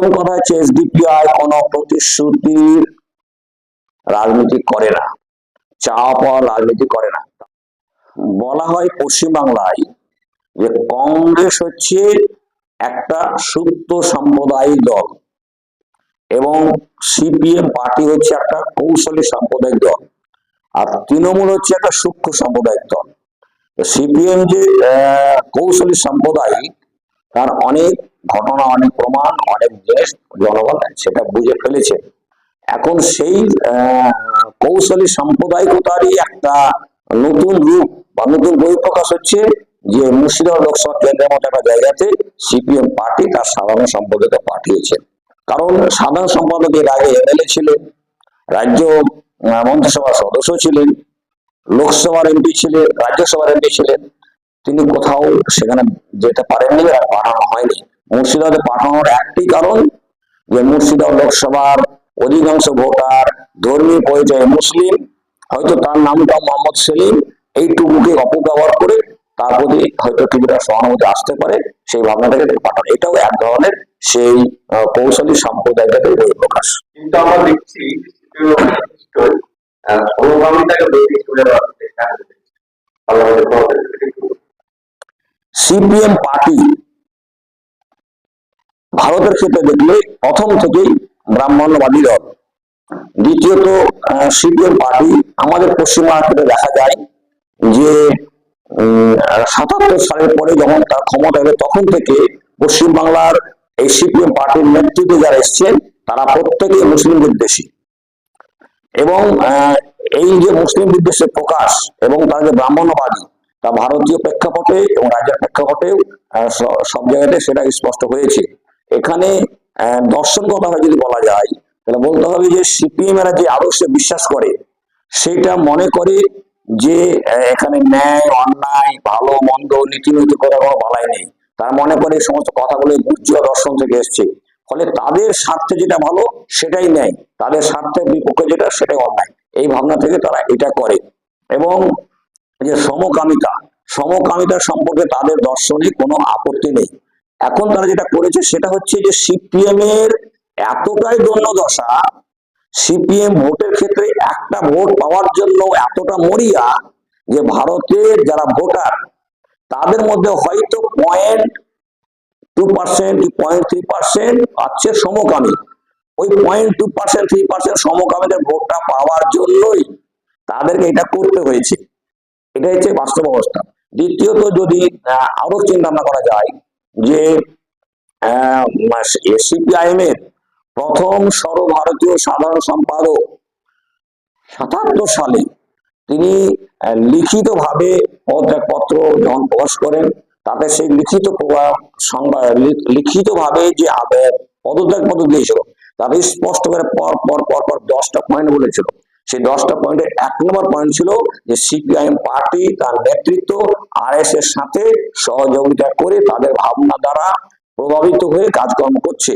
প্রথম কথা হচ্ছে এসডিপিআই কোনো প্রতিশ্রুতির রাজনীতি করে না। চাওয়া পাওয়ার রাজনীতি করে না। বলা হয় পশ্চিমবাংলায় যে কংগ্রেস হচ্ছে একটা সুপ্ত সাম্প্রদায়িক দল এবং সিপিএম পার্টি হচ্ছে একটা কৌশলী সাম্প্রদায়িক দল আর তৃণমূল হচ্ছে একটা সূক্ষ্ম সাম্প্রদায়িক দল। সিপিএম যে কৌশলী সাম্প্রদায়িক, তার অনেক ঘটনা অনেক প্রমাণ, অনেক জিনিস জনগণ সেটা বুঝে ফেলেছে। এখন সেই কৌশলী সাম্প্রদায়িকতারই একটা নতুন রূপ বা নতুন বহিঃপ্রকাশ হচ্ছে যে মুর্শিদাবাদ লোকসভা কেন্দ্রের মতো একটা জায়গাতে সিপিএম পার্টি তার সাধারণ সম্পাদকে পাঠিয়েছে। কারণ সাধারণ সম্পাদক এর আগে এমএলএ ছিলেন রাজ্য মন্ত্রিসভার সদস্য ছিলেন, লোকসভার এমপি ছিলেন, রাজ্যসভার এমপি ছিলেন, তিনি কোথাও সেখানে যেতে পারেননি আর পাঠানো হয়নি। মুর্শিদাবাদে পাঠানোর একটি কারণ যে মুর্শিদাবাদ লোকসভার অধিকাংশ ভোটার ধর্মীয় পরিচয়ে মুসলিম। হয়তো তার নামটা মোহাম্মদ সেলিম এইটুকুকে অপব্যবহার করে তার প্রতি হয়তো কিছুটা সহানুভূতি আসতে পারে সেই ভাবনাটাকে পাঠানো। এটাও এক ধরনের সেই কৌশলী সাম্প্রদায়িকতার বহিঃপ্রকাশ। কিন্তু আমরা দেখছি অনুগামিতাকে বেশি ভারতের ক্ষেত্রে দেখলে প্রথম থেকেই ব্রাহ্মণ্যবাদী দল। দ্বিতীয়ত সিপিএম পার্টি আমাদের পশ্চিমবঙ্গের ক্ষেত্রে দেখা যায় যে সাতাত্তর সালের পরে যখন তার ক্ষমতা এলো, তখন থেকে পশ্চিমবাংলার এই সিপিএম পার্টির নেতৃত্বে যারা এসছেন, তারা প্রত্যেকেই মুসলিম বিদ্বেষী। এবং এই যে মুসলিম বিদ্বেষের প্রকাশ এবং তারা যে ব্রাহ্মণ্যবাদী, তা ভারতীয় প্রেক্ষাপটে এবং রাজ্যের প্রেক্ষাপটেও সব জায়গাতে সেটা স্পষ্ট হয়েছে। এখানে দর্শনগত ভাবে যদি বলা যায়, তাহলে বলতে হবে যে সিপিএম এরা যে আদর্শে বিশ্বাস করে, সেটা মনে করে যে এখানে ন্যায়, অন্যায়, ভালো, মন্দ নীতি নৈতিকতা কোনো বলাই নেই। তারা মনে করে সমস্ত কথাগুলো গুজ্জীয় দর্শন থেকে এসছে। ফলে তাদের স্বার্থে যেটা ভালো, সেটাই নেয় তাদের স্বার্থের বিপক্ষে যেটা, সেটাই অন্যায়। এই ভাবনা থেকে তারা এটা করে। এবং যে সমকামিতা সমকামিতা সম্পর্কে তাদের দর্শনে কোনো আপত্তি নেই। এখন তারা যেটা করেছে সেটা হচ্ছে যে সিপিএম এর এতটাই দৈন্যদশা সিপিএম ভোটের ক্ষেত্রে একটা ভোট পাওয়ার জন্য এতটা মরিয়া যে ভারতের যারা ভোটার, তাদের মধ্যে হয়তো point two percent point three percent আছে সমকামী। ওই point two percent three percent সমকামীদের ভোটটা পাওয়ার জন্যই তাদেরকে এটা করতে হয়েছে। এটা হচ্ছে বাস্তব অবস্থা। দ্বিতীয়ত যদি আরও চিন্তা ভাবনা করা যায় যে সিপিআইএম এর প্রথম সর্বভারতীয় সাধারণ সম্পাদক সাতাত্তর সালে তিনি লিখিতভাবে পদত্যাগপত্র যখন প্রকাশ করেন। তাতে সেই লিখিত লিখিত ভাবে যে পদত্যাগ পত্র দিয়েছিল, তাতে স্পষ্ট করে পর পর পর পর দশটা পয়েন্ট বলেছিল। সেই দশটা পয়েন্টের এক নম্বর পয়েন্ট ছিল যে সিপিআইএম পার্টি তার নেতৃত্ব আর এস এর সাথে সহযোগিতা করে তাদের ভাবনা দ্বারা প্রভাবিত হয়ে কাজকর্ম করছে।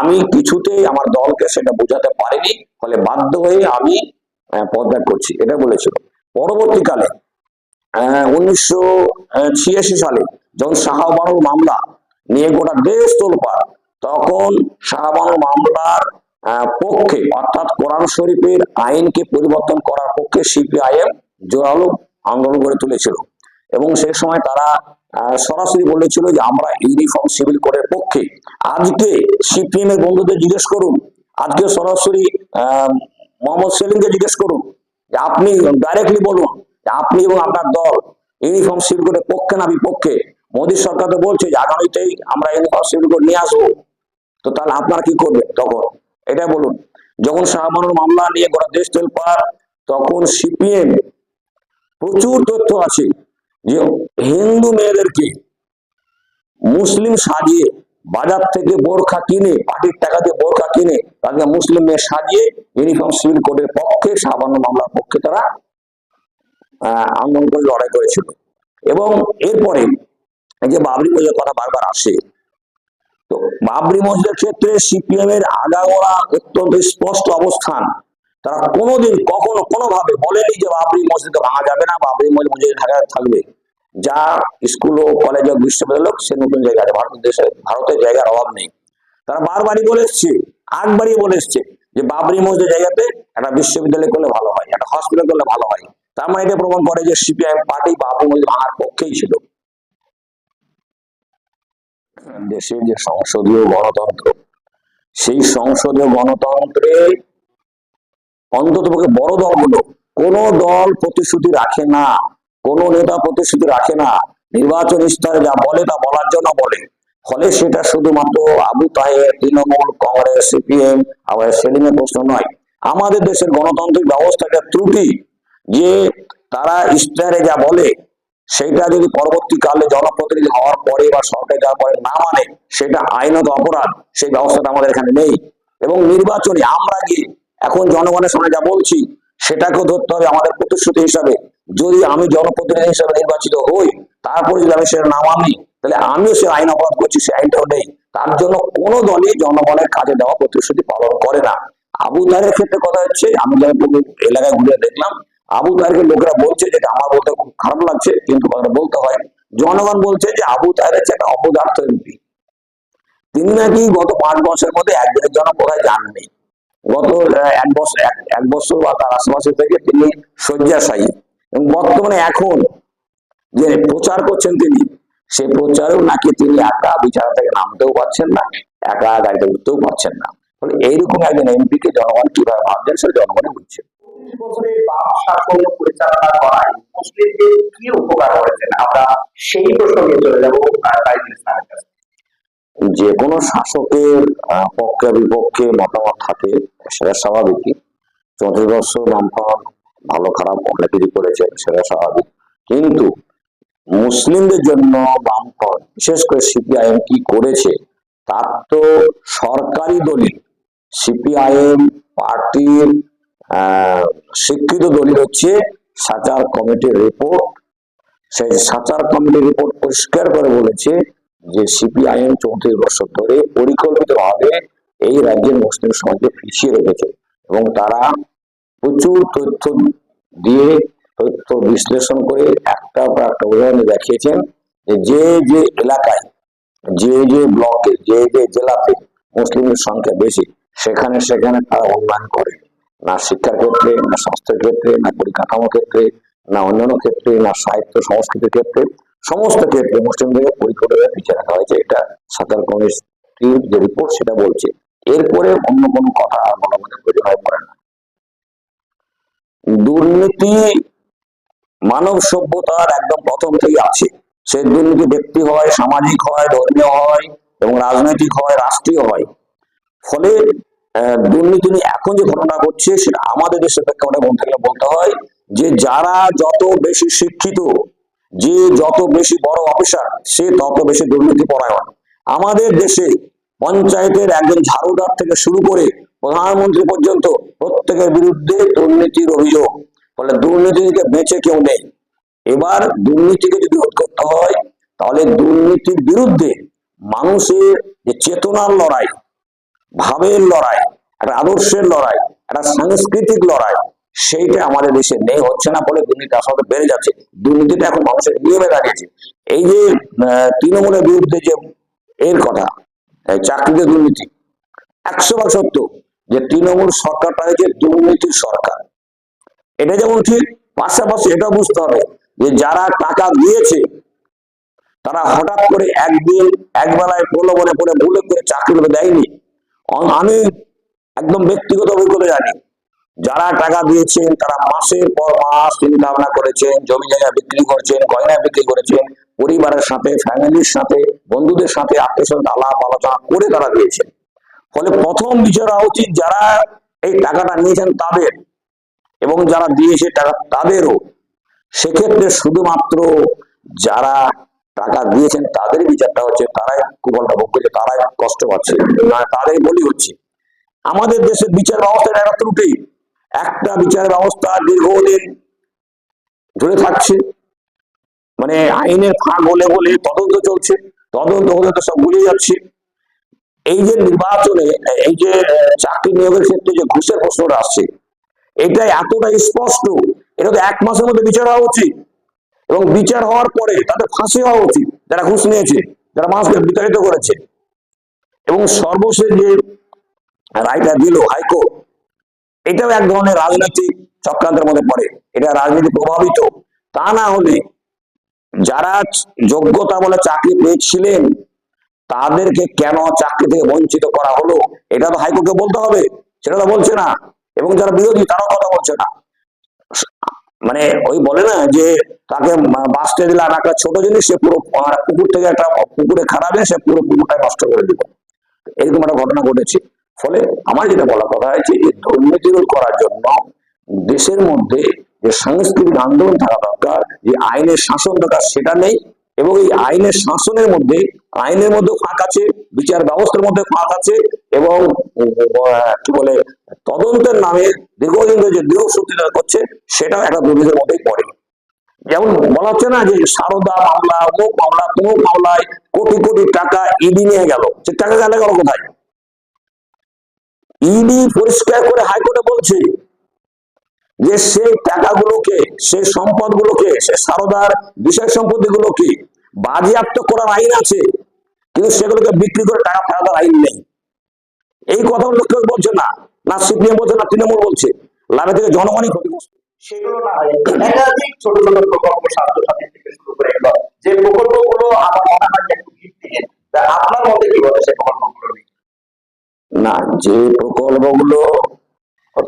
আমি কিছুতেই আমার দলকে সেটা বোঝাতে পারিনি, ফলে বাধ্য হয়ে আমি পদত্যাগ করছি, এটা বলেছিল। পরবর্তীকালে উনিশশো ছিয়াশি সালে যখন শাহবানুর মামলা নিয়ে গোটা দেশ তোলপাড়, তখন শাহবানুর মামলার পক্ষে, অর্থাৎ কোরআন শরীফের আইনকে পরিবর্তন করার পক্ষে সিপিআইএম জোরালো আন্দোলন গড়ে তুলেছিল। এবং সেই সময় তারা সরাসরি বলেছিল যে আমরা ইউনিফর্ম সিভিল কোডের পক্ষে। আজকে সিপিএম এর বন্ধুদের জিজ্ঞেস করুন, আজকে সরাসরি মোহাম্মদ সেলিমকে জিজ্ঞেস করুন, যে আপনি ডাইরেক্টলি বলুন যে আপনি এবং আপনার দল ইউনিফর্ম সিভিল কোডের পক্ষে না বিপক্ষে? মোদী সরকার তো বলছে যে আগামীতেই আমরা ইউনিফর্ম সিভিল কোড নিয়ে আসব। তো তাহলে আপনারা কি করবেন তখন? এটা বলুন। যখন শাহবানুর মামলা নিয়ে গোটা দেশ তোলপাড় তখন সিপিএম প্রচুর তথ্য আছে যে হিন্দু মেয়েদেরকে মুসলিম সাজিয়ে বাজার থেকে বোরখা কিনে পার্টির টাকা দিয়ে বোরখা কিনে তাদেরকে মুসলিম মেয়ে সাজিয়ে ইউনিফর্ম সিভিল কোডের পক্ষে সাবান্ন মামলার পক্ষে তারা আহ, আন্দোলন করে লড়াই করেছিল। এবং এরপরে যে বাবরি মসজিদের কথা বারবার আসে তো বাবরি মসজিদের ক্ষেত্রে সিপিএম এর আগাগোড়া অত্যন্ত স্পষ্ট অবস্থান। তারা কোনোদিন কখনো কোনোভাবে বলেনি যে বাবরি মসজিদকে ভাঙা যাবে না, বাবরি মসজিদ ঢাকা থাকবে। যা স্কুল ও কলেজ হোক বিশ্ববিদ্যালয় সে নতুন জায়গা আছে। ভারত দেশে, ভারতের জায়গার অভাব নেই। তারা বারবারই বলে এসছে, আগবারই বলে এসছে যে বাবরি মসজিদ জায়গাতে একটা বিশ্ববিদ্যালয় করলে ভালো হয়, একটা হসপিটাল করলে ভালো হয়। তার মানে এটা প্রমাণ করে যে সিপিআইএম পার্টি বাবরি মসজিদ ভাঙার পক্ষেই ছিল। দেশের যে সংসদীয় গণতন্ত্র, সেই সংসদীয় গণতন্ত্রে অন্তত পক্ষে বড় দলগুলো, কোন দল প্রতিশ্রুতি রাখে না, কোন নেতা প্রতিশ্রুতি রাখে না, নির্বাচন স্তরে যা বলে তা বলার জন্য বলে। ফলে সেটা শুধুমাত্র আবু তাহের, তৃণমূল, কংগ্রেস, সিপিএম, আবার সেলিং এর প্রশ্ন নয়। আমাদের দেশের গণতান্ত্রিক ব্যবস্থাটা ত্রুটি, যে তারা ইস্তাহারে যা বলে সেটা যদি পরবর্তীকালে জনপ্রতিনিধি হওয়ার পরে বা সরকার যাওয়ার পরে না মানে সেটা আইনত অপরাধ, সেই ব্যবস্থাটা আমাদের এখানে নেই। এবং নির্বাচনে আমরা গিয়ে এখন জনগণের সামনে যা বলছি, সেটাকেও ধরতে হবে আমাদের প্রতিশ্রুতি হিসাবে। যদি আমি জনপ্রতিনিধি হিসাবে নির্বাচিত হই, তারপরে যদি আমি সেটা না মানি, তাহলে আমিও সে আইন অপরাধ করছি, সে আইনটাও নেই। তার জন্য কোন দলই জনগণের কাজে দেওয়া প্রতিশ্রুতি পালন করে না। আবু তাহের ক্ষেত্রে কথা হচ্ছে, আমি পুরো এলাকায় ঘুরে দেখলাম আবু তাহেরকে লোকেরা বলছে যেটা আমার বলতে খুব খারাপ লাগছে, কিন্তু কথাটা বলতে হয়। জনগণ বলছে যে আবু তাহের হচ্ছে একটা অপদার্থ এমপি। তিনি নাকি গত পাঁচ বছরের মধ্যে একদিনের জন্য কোথায় যাননি গত এক বছর এক- বছর বা তার আশেপাশে থেকে তিনি শয্যাশায়ী। এবং বর্তমানে এখন যে প্রচার করছেন তিনি সে প্রচারেও নাকি তিনি একা বিচার থেকে নামতেও পারছেন না, একা গাড়িতে উঠতেও পারছেন না। ফলে এইরকম একজন এমপি কে জনগণ কীভাবে ভাবছেন সেটা জনগণই বুঝছে। যে কোনো শাসকের পক্ষে বিপক্ষে মতামত থাকে সেটা স্বাভাবিকই। চৌত্রিশ বছর বামফ্রন্ট ভালো খারাপ অনেক কিছু করেছে সেটা স্বাভাবিক। কিন্তু মুসলিমদের জন্য বামফ্রন্ট বিশেষ করে সিপিআইএম কি করেছে তার তো সরকারি দলিল। সিপিআইএম পার্টির স্বীকৃত দলিল হচ্ছে সাচার কমিটির রিপোর্ট। সেই সাচার কমিটির রিপোর্ট পরিষ্কার করে বলেছে যে সিপিআইএম চৌত্রিশ বছর ধরে পরিকল্পিতভাবে এই রাজ্যের মুসলিম সমাজকে পিছিয়ে রেখেছে এবং তারা প্রচুর তথ্য দিয়ে তথ্য বিশ্লেষণ করে একটা পর একটা উদাহরণে দেখিয়েছেন যে যে এলাকায়, যে যে ব্লকে, যে যে জেলাতে মুসলিমের সংখ্যা বেশি সেখানে সেখানে তারা উন্নয়ন করে। না শিক্ষার ক্ষেত্রে, না স্বাস্থ্যের ক্ষেত্রে, না পরিকাঠামো ক্ষেত্রে, না অন্যান্য ক্ষেত্রে, না সাহিত্য, সংস্কৃতির ক্ষেত্রে, সমস্ত ক্ষেত্রে মুসলিমদের পরিকল্পনা পিছিয়ে রাখা হয়েছে। এটা সাঁতার কমিটির যে রিপোর্ট সেটা বলছে। এরপরে অন্য কোনো কথা আর বলার মধ্যে প্রয়োজন হয়ে পড়ে না। দুর্নীতি মানব সভ্যতার একদম প্রথম থেকে আছে। সে দুর্নীতি ব্যক্তি হয়, সামাজিক হয়, ধর্মীয় হয় এবং রাজনৈতিক হয়, রাষ্ট্রীয় হয়। ফলে দুর্নীতি নিয়ে এখন যে ঘটনা ঘটছে, সেটা আমাদের দেশের প্রেক্ষাপটে বলতে গেলে বলতে হয় যে যারা যত বেশি শিক্ষিত, যে যত বেশি বড় অফিসার সে তত বেশি দুর্নীতি পরায়ণ। আমাদের দেশে পঞ্চায়েতের একজন ঝাড়ুদার থেকে শুরু করে প্রধানমন্ত্রী পর্যন্ত প্রত্যেকের বিরুদ্ধে দুর্নীতির অভিযোগ। ফলে দুর্নীতি থেকে বেঁচে কেউ নেই। এবার দুর্নীতিকে যদি রোধ করতে হয়, তাহলে দুর্নীতির বিরুদ্ধে মানুষের যে চেতনার লড়াই ভাবের লড়াই, একটা আদর্শের লড়াই, একটা সাংস্কৃতিক লড়াই, সেইটা আমাদের দেশে নেই, হচ্ছে না বলে দুর্নীতি আসলে বেড়ে যাচ্ছে। দুর্নীতিটা এখন মানুষের নিয়মে দাঁড়িয়েছে। এই যে তৃণমূলের বিরুদ্ধে যে এর কথা চাকরিতে দুর্নীতি, একশো ভাগ সত্য যে তৃণমূল সরকারটা হয়েছে দুর্নীতির সরকার। এটা যেমন ঠিক, পাশাপাশি এটা বুঝতে হবে যে যারা টাকা দিয়েছে, তারা হঠাৎ করে একদিন, একবেলায় প্রলোভনে পড়ে, ভুলে করে চাকরিগুলো দেয়নি। আমি একদম ব্যক্তিগত অভিজ্ঞতা জানি। যারা টাকা দিয়েছেন, তারা মাসের পর মাস চিন্তা ভাবনা করেছেন, জমি জায়গা বিক্রি করেছেন, গয়না বিক্রি করেছেন, পরিবারের সাথে ফ্যামিলির সাথে, বন্ধুদের সাথে আত্মীয় আলাপ আলোচনা করে তারা দিয়েছেন। ফলে প্রথম বিচার উচিত যারা এই টাকাটা নিয়েছেন তাদের এবং যারা দিয়েছে টাকা তাদেরও। সেক্ষেত্রে শুধুমাত্র যারা টাকা দিয়েছেন তাদের বিচারটা হচ্ছে, তারাই কুফলটা ভোগ করছে, তারাই কষ্ট পাচ্ছে। না তারাই বলি হচ্ছে। আমাদের দেশের বিচার ব্যবস্থার একটা ত্রুটি। একটা বিচার ব্যবস্থা দীর্ঘদিন ধরে থাকছে। মানে আইনের ফাঁক বলে বলে তদন্ত চলছে, তদন্ত হলে তো সব গুলিয়ে যাচ্ছে। এই যে নির্বাচনে, এই যে চাকরি নিয়োগের ক্ষেত্রে যে ঘুষের প্রশ্নটা আসছে, এটা এতটা স্পষ্ট, এটা তো এক মাসের মধ্যে বিচার হওয়া উচিত। এবং বিচার হওয়ার পরে তাদের ফাঁসি হওয়া উচিত, যারা ঘুষ নিয়েছে, যারা মানুষকে বিতাড়িত করেছে। এবং সর্বশেষ যে রায়টা দিল হাইকোর্ট, এটাও এক ধরনের রাজনৈতিক চক্রান্তের মধ্যে পড়ে। এটা রাজনীতি প্রভাবিত। তা না হলে যারা যোগ্যতা বলে চাকরি পেয়েছিলেন, তাদেরকে কেন চাকরি থেকে বঞ্চিত করা হলো? এটা তো হাইকোর্টকে বলতে হবে, সেটা তো বলছে না। এবং যারা বিরোধী, তারাও কথা বলছে না। মানে ওই বলে না যে তাকে বাঁচতে দিলে আর একটা ছোট জিনিস, সে পুরো পুকুর থেকে একটা পুকুরে খারাপ সে পুরো পুকুরটা নষ্ট করে দিল। এরকম একটা ঘটনা ঘটেছে। ফলে আমার যেটা বলা কথা হয়েছে যে দুর্নীতি রোধ করার জন্য দেশের মধ্যে যে সাংস্কৃতিক আন্দোলন থাকা দরকার, যে আইনের শাসন দরকার, সেটা নেই। এবং এই আইনের শাসনের মধ্যে আইনের মধ্যে ফাঁক আছে বিচার ব্যবস্থার মধ্যে ফাঁক আছে এবং আহ, কি বলে তদন্তের নামে দীর্ঘদিন ধরে যে দৃঢ় সূত্রিতা করছে সেটাও একটা দুর্নীতির মধ্যেই পড়ে। যেমন বলা হচ্ছে না যে সারদা মামলা অমুক মামলা তমুক মামলায় কোটি কোটি টাকা ইডি নিয়ে গেল। সে টাকা গেলে গেল কোথায়? ইডি পরিষ্কার করে হাইকোর্টে বলছে যে সেই টাকাগুলোকে সেই সম্পদগুলোকে সে সারদার বিষয় সম্পত্তিগুলোকে বাজেয়াপ্ত করার আইন আছে কিন্তু সেগুলোকে বিক্রি করে টাকা ফেরানোর আইন নেই। এই কথাগুলো কেউ বলছে না না সিপিএম বলছে না তৃণমূল বলছে। লাভে থেকে জনগণই ক্ষতিগ্রস্ত। সেগুলো না একাধিক ছোট ছোট প্রকল্প স্বাস্থ্য সাথী থেকে শুরু করে এগুলো। যে প্রকল্পগুলো আমার মনে হয় একটু ভিত্তিহীন আপনার মতে কি বলে সেই প্রকল্পগুলো না যে প্রকল্পগুলো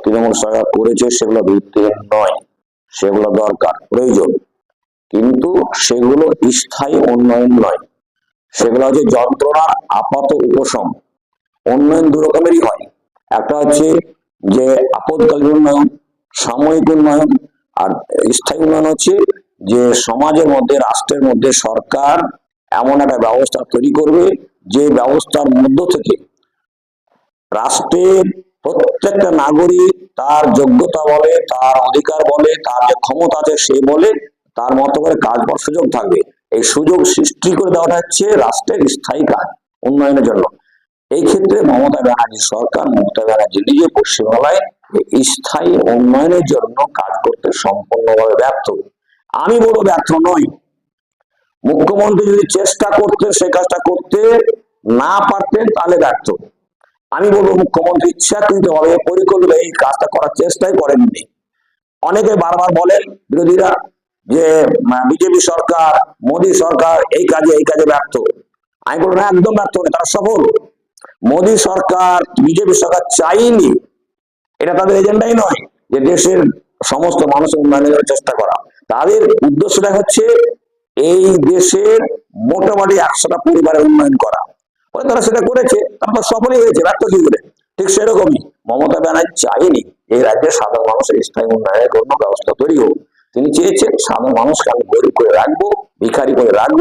তৃণমূল সরকার করেছে সেগুলো ভিত্তিহীন নয়। সেগুলো দরকার, প্রয়োজন। কিন্তু সেগুলো স্থায়ী উন্নয়ন নয়। সেগুলো হচ্ছে যন্ত্রণার আপাত উপশম। উন্নয়ন দু রকমেরই হয়। একটা হচ্ছে যে আপদকালীন উন্নয়ন, সাময়িক উন্নয়ন, আর স্থায়ী উন্নয়ন হচ্ছে যে সমাজের মধ্যে, রাষ্ট্রের মধ্যে সরকার এমন একটা ব্যবস্থা তৈরি করবে যে ব্যবস্থার মধ্য থেকে রাষ্ট্রের প্রত্যেকটা নাগরিক তার যোগ্যতা বলে, তার অধিকার বলে, তার যে ক্ষমতা আছে সে বলে, তার মতো করে কাজ করার সুযোগ থাকবে। এই সুযোগ সৃষ্টি করে দেওয়াটা হচ্ছে রাষ্ট্রের স্থায়ী কাজ, উন্নয়নের জন্য। এই ক্ষেত্রে মমতা ব্যানার্জি সরকার, মমতা ব্যানার্জি নিজে পশ্চিমবাংলায় স্থায়ী উন্নয়নের জন্য কাজ করতে সম্পূর্ণভাবে ব্যর্থ। আমি বলব ব্যর্থ নই। মুখ্যমন্ত্রী যদি চেষ্টা করতেন, সে কাজটা করতে না পারতেন, তাহলে ব্যর্থ। আমি বলব, মুখ্যমন্ত্রী ইচ্ছাকৃত ভাবে পরিকল্পিত এই কাজটা করার চেষ্টাই করেননি। অনেকে বারবার বলেন, বিরোধীরা, যে বিজেপি সরকার, মোদী সরকার এই কাজে এই কাজে ব্যর্থ। আমি বলব, না, একদম ব্যর্থ নয়, তারা সফল। মোদী সরকার, বিজেপি সরকার চাইনি। এটা তাদের এজেন্ডাই নয় যে দেশের সমস্ত মানুষের উন্নয়নের চেষ্টা করা। তাদের উদ্দেশ্যটা হচ্ছে, এই দেশের মোটামুটি একশোটা পরিবারের উন্নয়ন করা। ফলে তারা সেটা করেছে তারা তো সফলই হয়েছে, ব্যর্থ কি করে? ঠিক সেরকমই। মমতা ব্যানার্জি চাইনি এই রাজ্যের সাধারণ মানুষের স্থায়ী উন্নয়নের কোনো ব্যবস্থা তৈরি হোক। তিনি চেয়েছেন সাধারণ মানুষকে আমি গরিব করে রাখব, ভিখারি করে রাখব,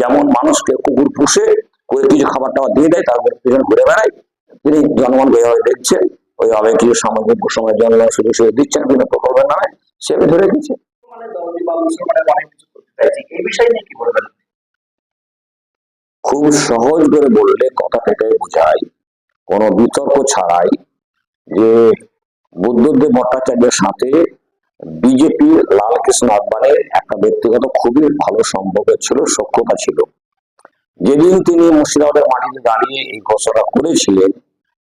যেমন মানুষকে কুকুর পুষে করে কিছু খাবার টাবার দিয়ে দেয় তারপর পিছনে ঘুরে বেড়ায়। তিনি জনগণ এইভাবে দেখছেন, ওইভাবে কিছু সামাজিক সময় জনগণ সুযোগ সুযোগ দিচ্ছেন, বিভিন্ন প্রকল্পের নামে সে ধরে দিচ্ছে মানে দলটি বা মুসলমানের অনেক কিছু করতে এই বিষয় নিয়ে কি বলবেন? খুব সহজ করে বললে কথা থেকে বোঝায়। কোনো বিতর্ক ছাড়াই যে বুদ্ধদেব ভট্টাচার্যের সাথে বিজেপি লালকৃষ্ণ আদবানির একটা ব্যক্তিগত খুবই ভালো সম্পর্ক ছিল সক্ষতা ছিল। যেদিন তিনি মুর্শিদাবাদের মাটিতে দাঁড়িয়ে এই ঘোষণা করেছিলেন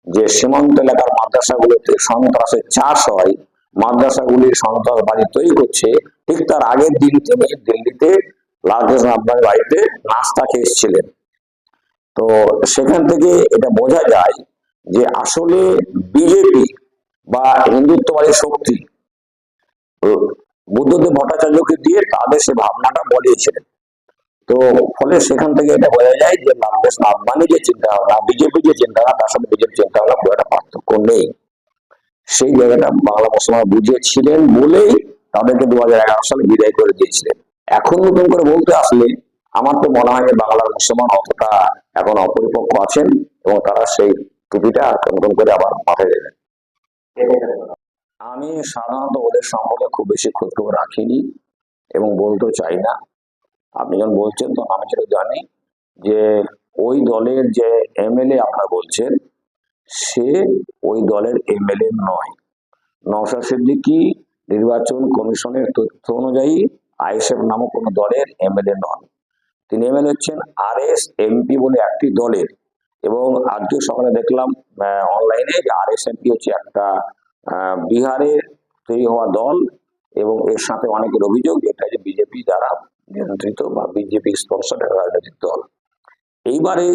যে সীমান্ত এলাকার মাদ্রাসাগুলোতে সন্ত্রাসের চাষ হয় মাদ্রাসাগুলির সন্ত্রাস বাড়ি তৈরি করছে, ঠিক তার আগের দিন তিনি দিল্লিতে লালকৃষ্ণ আদবানির বাড়িতে নাস্তা খেয়ে এসেছিলেন। তো সেখান থেকে এটা বোঝা যায় যে আসলে বিজেপি বা হিন্দুত্ববাদী শক্তি, বুদ্ধদেব ভট্টাচার্যকে দিয়ে তাদের সে ভাবনাটা বলিয়েছিলেন। তো ফলে সেখান থেকে এটা বোঝা যায় যে লালকৃষ্ণ আদবানি যে চিন্তা ভাবনা বিজেপি যে চিন্তা ভাবনা তার সাথে বিজেপি চিন্তা ভাবনা খুব একটা পার্থক্য নেই। সেই জায়গাটা বাংলা মুসলমান বুঝিয়েছিলেন বলেই তাদেরকে দু হাজার এগারো সালে বিদায় করে দিয়েছিলেন। এখন নতুন করে বলতে আসলে আমার তো মনে হয় যে বাংলার মুসলমান অতটা এখন অপরিপক্ক আছেন এবং তারা সেই টুপিটা নতুন করে আবার মাথায় দেবেন আমি সাধারণত ওদের সম্পর্কে খুব বেশি খোঁজখবর রাখিনি এবং বলতেও চাই না। আপনি যখন বলছেন তখন আমি সেটা জানি যে ওই দলের যে এমএলএ আপনার বলছেন, সে ওই দলের এমএলএ নয়। নওশাদ সিদ্দিকী নির্বাচন কমিশনের তথ্য অনুযায়ী আইএসএফ নামক কোনো দলের এমএলএ নন। তিনি এমএলএ হচ্ছেন আর এস এমপি বলে একটি দলের। এবং আজকে সকালে দেখলাম অনলাইনে যে আর এস এমপি হচ্ছে একটা বিহারের তৈরি হওয়া দল এবং এর সাথে অনেকের অভিযোগ এটা যে বিজেপি দ্বারা নিয়ন্ত্রিত বা বিজেপি স্পন্সর রাজনৈতিক দল। এইবারে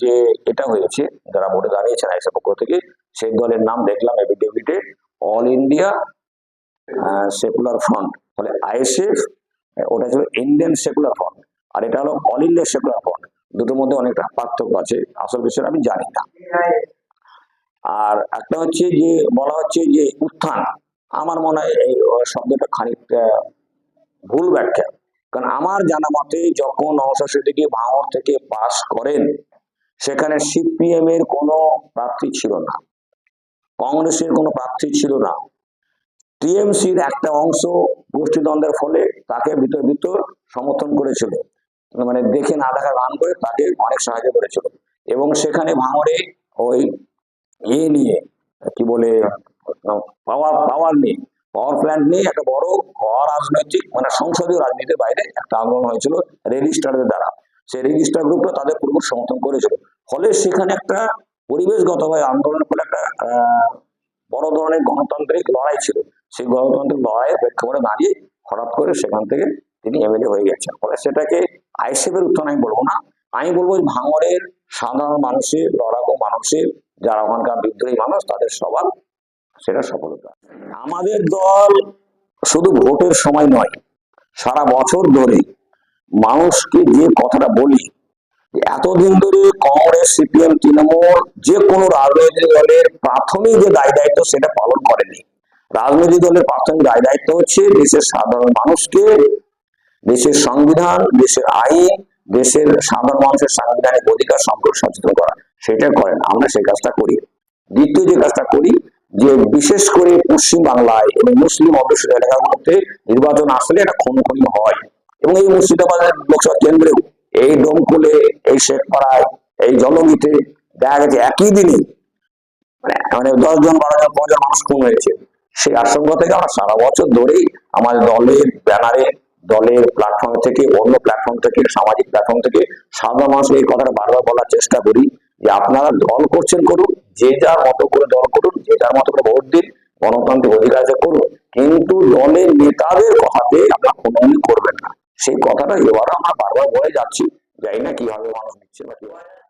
যে এটা হয়েছে, যারা ভোটে দাঁড়িয়েছেন আইসা পক্ষ থেকে, সেই দলের নাম দেখলাম এফিডেভিটে অল ইন্ডিয়া সেকুলার ফ্রন্ট ফলে আইএসএফ ওটা ছিল ইন্ডিয়ান সেকুলার ফ্রন্ট আর এটা হলো অল ইন্ডিয়া সেকুলার ফ্রন্ট দুটোর মধ্যে অনেকটা পার্থক্য আছে, আসল বিষয় আমি জানি না। আর একটা হচ্ছে যে, বলা হচ্ছে যে উত্থান। আমার মনে হয় এই শব্দটা খানিকটা ভুল ব্যাখ্যা। কারণ আমার জানা মতে যখন নওশাদ সিদ্দিকী ভাঙর থেকে পাস করেন, সেখানে সিপিএম এর কোনো প্রার্থী ছিল না। কংগ্রেসের কোনো প্রার্থী ছিল না। টিএমসির একটা অংশ গোষ্ঠীদ্বন্দ্বের ফলে তাকে ভিতর ভিতর সমর্থন করেছিল। মানে দেখে না দেখা গান করে তাকে অনেক সাহায্য করেছিল। এবং সেখানে ভাঙরে ওই এ নিয়ে, কি বলে পাওয়ার পাওয়ার নিয়ে পাওয়ার প্ল্যান্ট নিয়ে একটা বড় অরাজনৈতিক মানে সংসদীয় রাজনীতির বাইরে একটা আন্দোলন হয়েছিল রেজিস্টারদের দ্বারা। সেই রেজিস্টার গ্রুপটা তাদের পূর্ব সমর্থন করেছিল। ফলে সেখানে একটা পরিবেশগতভাবে আন্দোলনের ফলে একটা বড় ধরনের গণতান্ত্রিক লড়াই ছিল। সেই গণতান্ত্রিক লড়াইয়ের প্রেক্ষাপটে দাঁড়িয়ে হঠাৎ করে সেখান থেকে তিনি এমএলএ হয়ে গেছেন। ফলে সেটাকে আইসিএফের উত্থান আমি বলব না। আমি বলব যে ভাঙড়ের সাধারণ মানুষের লড়াকু মানুষের যারা ওখানকার বিদ্রোহী মানুষ, তাদের সবার সেটা সফলতা। আমাদের দল শুধু ভোটের সময় নয়, সারা বছর ধরে মানুষকে যে কথাটা বলি এতদিন ধরে কংগ্রেস, সিপিএম, তৃণমূল, যে কোনো রাজনৈতিক দলের প্রাথমিক যে দায় দায়িত্ব, সেটা পালন করেনি। রাজনৈতিক দলের প্রাথমিক দায় দায়িত্ব হচ্ছে দেশের সাধারণ মানুষকে, দেশের সংবিধান, দেশের আইন, দেশের সাধারণ মানুষের সাংবিধানিক অধিকার সম্পর্কে সচেতন করা। সেটা করেন, আমরা সেই কাজটা করি। দ্বিতীয় যে কাজটা করি, যে বিশেষ করে পশ্চিম বাংলায় এবং মুসলিম অধ্যুষিত এলাকাগুলোতে নির্বাচন আসলে একটা খুনখুনি হয়। এবং এই মুর্শিদাবাদের লোকসভা কেন্দ্রেও এই ডোমকুলে এই শেখপাড়ায়, এই জলগিতে দেখা গেছে একই দিনে মানে মানে দশ জন বারো জন পনেরো জন মানুষ খুন হয়েছে। সেই আশঙ্কা থেকে আমরা সারা বছর ধরেই আমার দলের ব্যানারে, দলের প্ল্যাটফর্ম থেকে, অন্য প্ল্যাটফর্ম থেকে, সামাজিক প্ল্যাটফর্ম থেকে সাধারণ মানুষকে এই কথাটা বারবার বলার চেষ্টা করি যে আপনারা দল করছেন করুন, যে যার মতো করে দল করুন, যে যার মতো করে ভোট দিন, গণতান্ত্রিক অধিকার করুন, কিন্তু দলের নেতাদের কথাতে আপনার কোনো করবেন না। সেই কথাটা এবারও আমরা বারবার বলে যাচ্ছি, জানি না কীভাবে মানুষ দিচ্ছে বা কীভাবে।